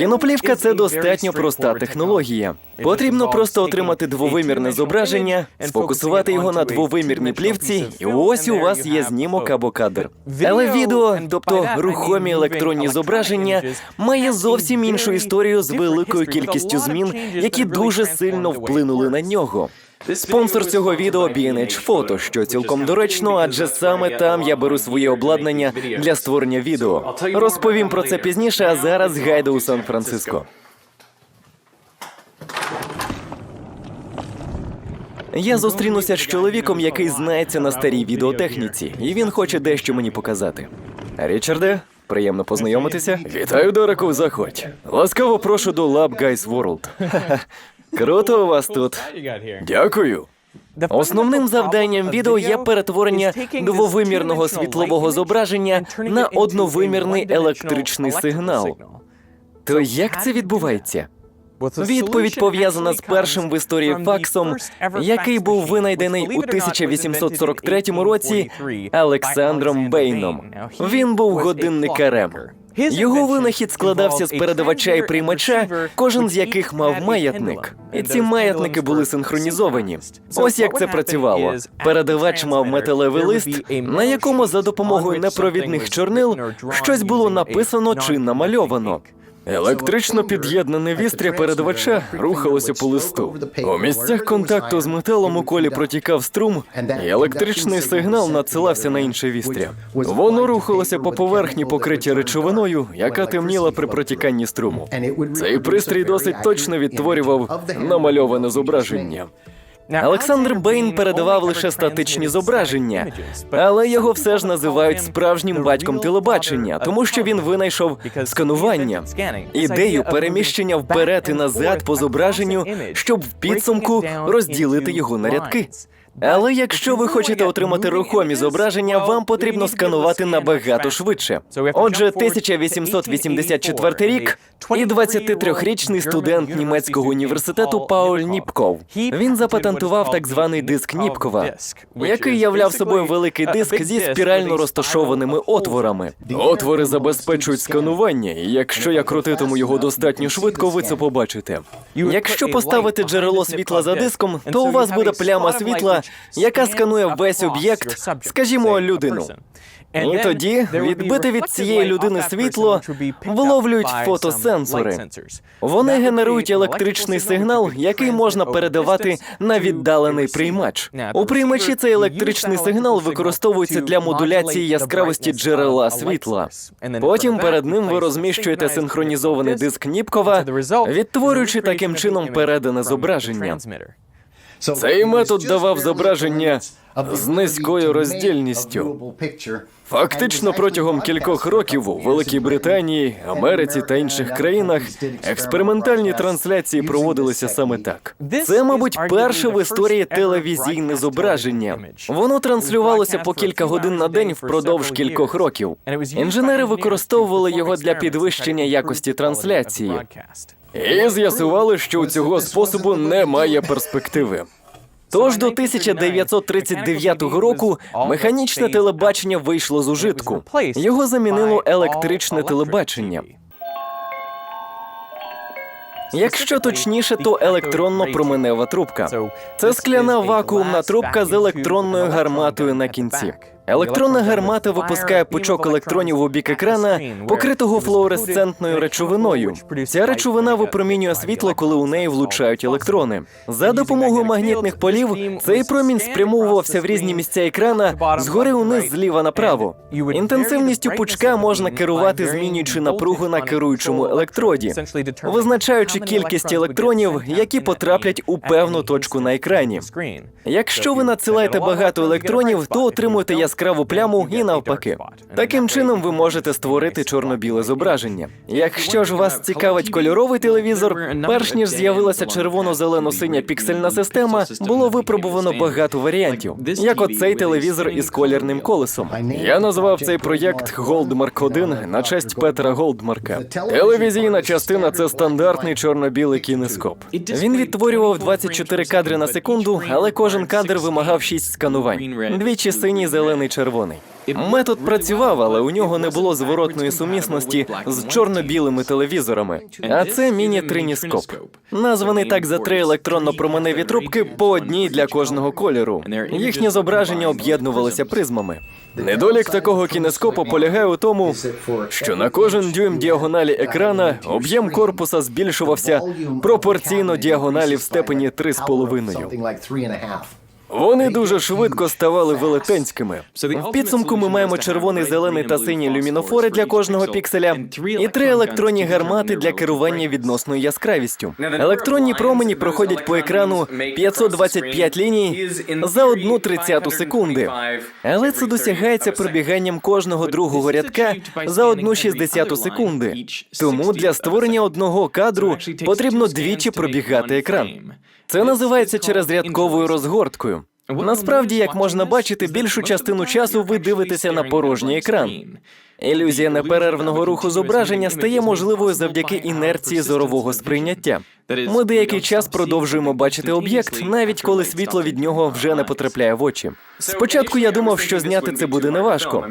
Кіноплівка це достатньо проста технологія. Потрібно просто отримати двовимірне зображення, сфокусувати його на двовимірній плівці, і ось у вас є знімок або кадр. Але відео, тобто рухомі електронні зображення, має зовсім іншу історію з великою кількістю змін, які дуже сильно вплинули на нього. Спонсор цього відео B&H Photo, що цілком доречно, адже саме там я беру своє обладнання для створення відео. Розповім про це пізніше, а зараз гайда у Сан-Франциско. Я зустрінуся з чоловіком, який знається на старій відеотехніці, і він хоче дещо мені показати. Річарде, приємно познайомитися. Вітаю, Дораку, заходь. Ласкаво прошу до Lab Guys World. Круто у вас тут. Дякую. Основним завданням відео є перетворення двовимірного світлового зображення на одновимірний електричний сигнал. То як це відбувається? Відповідь пов'язана з першим в історії факсом, який був винайдений у 1843 році Олександром Бейном. Він був годинникарем. Його винахід складався з передавача і приймача, кожен з яких мав маятник. І ці маятники були синхронізовані. Ось як це працювало. Передавач мав металевий лист, на якому за допомогою непровідних чорнил щось було написано чи намальовано. Електрично під'єднане вістря передавача рухалося по листу. У місцях контакту з металом у колі протікав струм, і електричний сигнал надсилався на інше вістря. Воно рухалося по поверхні, покриття речовиною, яка темніла при протіканні струму. Цей пристрій досить точно відтворював намальоване зображення. Олександр Бейн передавав лише статичні зображення, але його все ж називають справжнім батьком телебачення, тому що він винайшов сканування, ідею переміщення вперед і назад по зображенню, щоб в підсумку розділити його на рядки. Але якщо ви хочете отримати рухомі зображення, вам потрібно сканувати набагато швидше. Отже, 1884 рік і 23-річний студент німецького університету Пауль Ніпков. Він запатентував так званий диск Ніпкова, який являв собою великий диск зі спірально розташованими отворами. Отвори забезпечують сканування, і якщо я крутитиму його достатньо швидко, ви це побачите. Якщо поставити джерело світла за диском, то у вас буде пляма світла, яка сканує весь об'єкт, скажімо, людину. І тоді відбите від цієї людини світло вловлюють фотосенсори. Вони генерують електричний сигнал, який можна передавати на віддалений приймач. У приймачі цей електричний сигнал використовується для модуляції яскравості джерела світла. Потім перед ним ви розміщуєте синхронізований диск Ніпкова, відтворюючи таким чином передане зображення. Цей метод давав зображення з низькою роздільністю. Фактично, протягом кількох років у Великій Британії, Америці та інших країнах експериментальні трансляції проводилися саме так. Це, мабуть, перше в історії телевізійне зображення. Воно транслювалося по кілька годин на день впродовж кількох років. Інженери використовували його для підвищення якості трансляції. І з'ясували, що у цього способу немає перспективи. Тож до 1939 року механічне телебачення вийшло з ужитку. Його замінило електричне телебачення. Якщо точніше, то електронно-променева трубка. Це скляна вакуумна трубка з електронною гарматою на кінці. Електронна гармата випускає пучок електронів у бік екрана, покритого флуоресцентною речовиною. Ця речовина випромінює світло, коли у неї влучають електрони. За допомогою магнітних полів цей промінь спрямовувався в різні місця екрана згори униз, зліва направо. Інтенсивністю пучка можна керувати, змінюючи напругу на керуючому електроді, визначаючи кількість електронів, які потраплять у певну точку на екрані. Якщо ви надсилаєте багато електронів, то отримуєте яскраву пляму і навпаки. Таким чином ви можете створити чорно-біле зображення. Якщо ж вас цікавить кольоровий телевізор, перш ніж з'явилася червоно-зелено-синя піксельна система, було випробувано багато варіантів, як оцей телевізор із колірним колесом. Я назвав цей проєкт Голдмарк 1 на честь Петера Голдмарка. Телевізійна частина це стандартний чорно-білий кінескоп. Він відтворював 24 кадри на секунду, але кожен кадр вимагав 6 сканувань: двічі синій, зелений, червоний. Метод працював, але у нього не було зворотної сумісності з чорно-білими телевізорами. А це міні-триніскоп. Названий так за три електронно-променеві трубки по одній для кожного кольору. Їхні зображення об'єднувалися призмами. Недолік такого кінескопу полягає у тому, що на кожен дюйм діагоналі екрана об'єм корпуса збільшувався пропорційно діагоналі в степені 3,5. Вони дуже швидко ставали велетенськими. В підсумку ми маємо червоний, зелений та синій люмінофори для кожного пікселя і три електронні гармати для керування відносною яскравістю. Електронні промені проходять по екрану 525 ліній за одну тридцяту секунди. Але це досягається пробіганням кожного другого рядка за одну шістдесяту секунди. Тому для створення одного кадру потрібно двічі пробігати екран. Це називається через рядковою розгорткою. Насправді, як можна бачити, більшу частину часу ви дивитеся на порожній екран. Ілюзія неперервного руху зображення стає можливою завдяки інерції зорового сприйняття. Ми деякий час продовжуємо бачити об'єкт, навіть коли світло від нього вже не потрапляє в очі. Спочатку я думав, що зняти це буде неважко.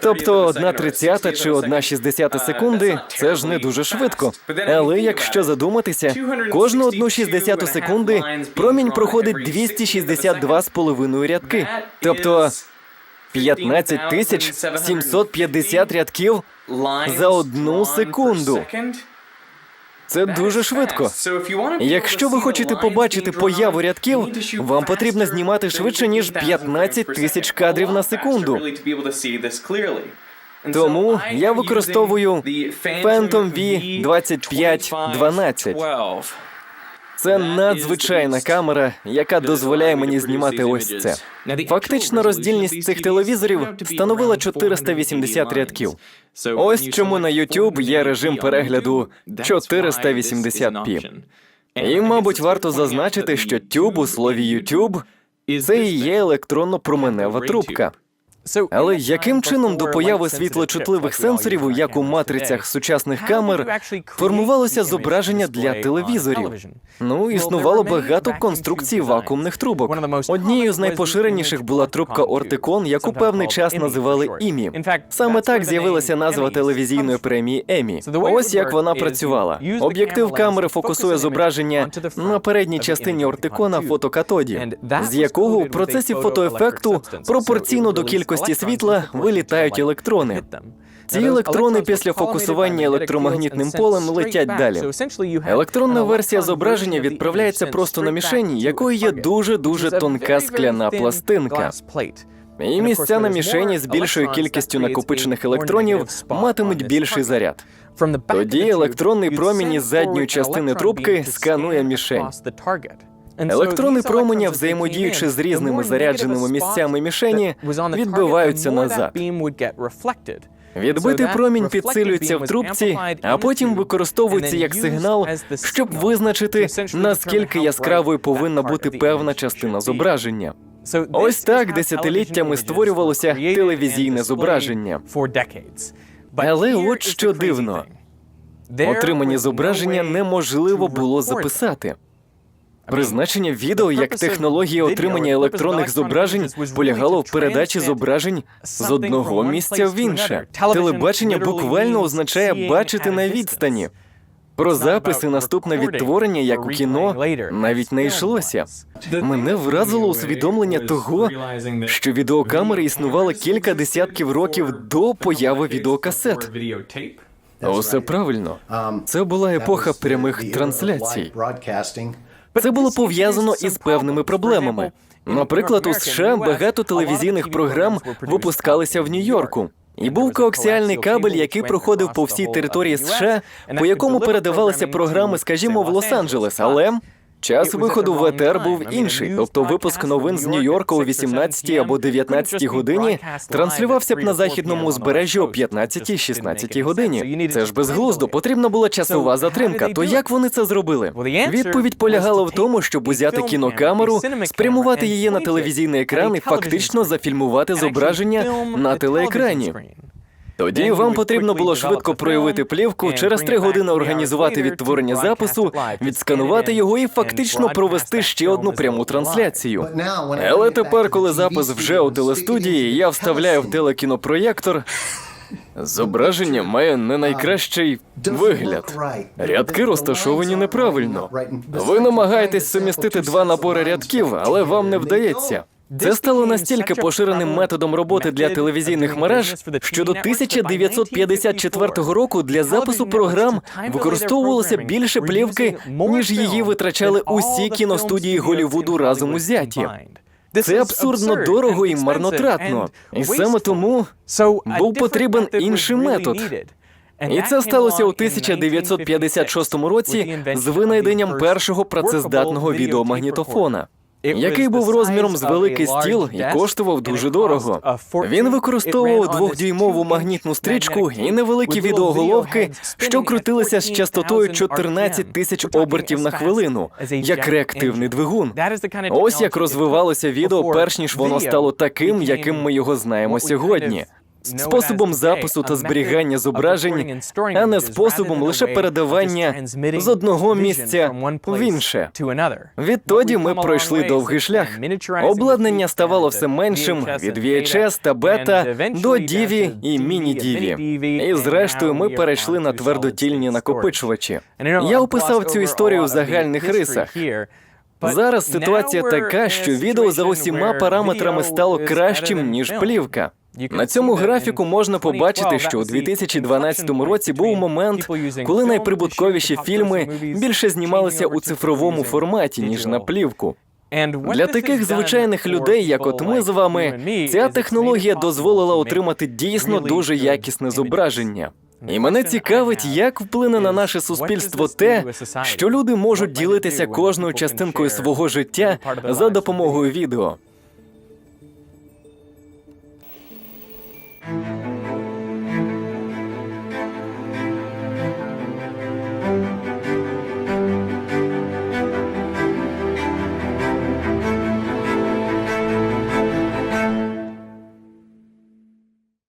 Тобто одна тридцята чи одна шістдесята секунди це ж не дуже швидко. Але якщо задуматися, кожну одну шістдесяту секунди промінь проходить 262 з половиною рядки. Тобто 15 тисяч 750 рядків за одну секунду. Це дуже швидко. Якщо ви хочете побачити появу рядків, вам потрібно знімати швидше ніж 15 тисяч кадрів на секунду. Тому я використовую Phantom V 2512. Це надзвичайна камера, яка дозволяє мені знімати ось це. Фактично, роздільність цих телевізорів становила 480 рядків. Ось чому на YouTube є режим перегляду 480p. І, мабуть, варто зазначити, що тюб у слові YouTube це і є електронно-променева трубка. Але яким чином до появи світлочутливих сенсорів, як у матрицях сучасних камер, формувалося зображення для телевізорів? Ну, існувало багато конструкцій вакуумних трубок. Однією з найпоширеніших була трубка Ортикон, яку певний час називали Імі. Саме так з'явилася назва телевізійної премії Емі. Ось як вона працювала. Об'єктив камери фокусує зображення на передній частині ортикона фотокатоді, з якого у процесі фотоефекту пропорційно до кількості світла вилітають електрони. Ці електрони після фокусування електромагнітним полем летять далі. Електронна версія зображення відправляється просто на мішені, якою є дуже дуже тонка скляна пластинка. І місця на мішені з більшою кількістю накопичених електронів матимуть більший заряд. Тоді електронний промінь із задньої частини трубки сканує мішень. Електрони променя, взаємодіючи з різними зарядженими місцями мішені, відбиваються назад. Відбитий промінь підсилюється в трубці, а потім використовується як сигнал, щоб визначити, наскільки яскравою повинна бути певна частина зображення. Ось так десятиліттями створювалося телевізійне зображення. Але от що дивно, отримані зображення неможливо було записати. Призначення відео як технологія отримання електронних зображень полягало в передачі зображень з одного місця в інше. Телебачення буквально означає бачити на відстані. Про записи наступне відтворення, як у кіно, навіть не йшлося. Мене вразило усвідомлення того, що відеокамери існували кілька десятків років до появи відеокасет. Усе правильно. Це була епоха прямих трансляцій. Це було пов'язано із певними проблемами. Наприклад, у США багато телевізійних програм випускалися в Нью-Йорку. І був коаксіальний кабель, який проходив по всій території США, по якому передавалися програми, скажімо, в Лос-Анджелес, але час виходу в ЕТР був інший, тобто випуск новин з Нью-Йорка о 18 або 19 годині транслювався б на західному узбережжі о 15-16 годині. Це ж безглуздо, потрібна була часова затримка. То як вони це зробили? Відповідь полягала в тому, щоб узяти кінокамеру, спрямувати її на телевізійний екран і фактично зафільмувати зображення на телеекрані. Тоді вам потрібно було швидко проявити плівку, через три години організувати відтворення запису, відсканувати його і фактично провести ще одну пряму трансляцію. Але тепер, коли запис вже у телестудії, я вставляю в телекінопроєктор. Зображення має не найкращий вигляд. Рядки розташовані неправильно. Ви намагаєтесь сумістити два набори рядків, але вам не вдається. Це стало настільки поширеним методом роботи для телевізійних мереж, що до 1954 року для запису програм використовувалося більше плівки, ніж її витрачали усі кіностудії Голлівуду разом узяті. Це абсурдно дорого і марнотратно. І саме тому був потрібен інший метод. І це сталося у 1956 році з винайденням першого працездатного відеомагнітофона, який був розміром з великий стіл і коштував дуже дорого. Він використовував двохдюймову магнітну стрічку і невеликі відеоголовки, що крутилися з частотою 14 тисяч обертів на хвилину, як реактивний двигун. Ось як розвивалося відео, перш ніж воно стало таким, яким ми його знаємо сьогодні. Способом запису та зберігання зображень, а не способом лише передавання з одного місця в інше. Відтоді ми пройшли довгий шлях. Обладнання ставало все меншим від VHS та бета до DIVI і міні-DIVI. І зрештою ми перейшли на твердотільні накопичувачі. Я описав цю історію в загальних рисах. Зараз ситуація така, що відео за усіма параметрами стало кращим ніж плівка. На цьому графіку можна побачити, що у 2012 році був момент, коли найприбутковіші фільми більше знімалися у цифровому форматі ніж на плівку. Для таких звичайних людей, як от ми з вами, ця технологія дозволила отримати дійсно дуже якісне зображення. І мене цікавить, як вплине на наше суспільство те, що люди можуть ділитися кожною частинкою свого життя за допомогою відео.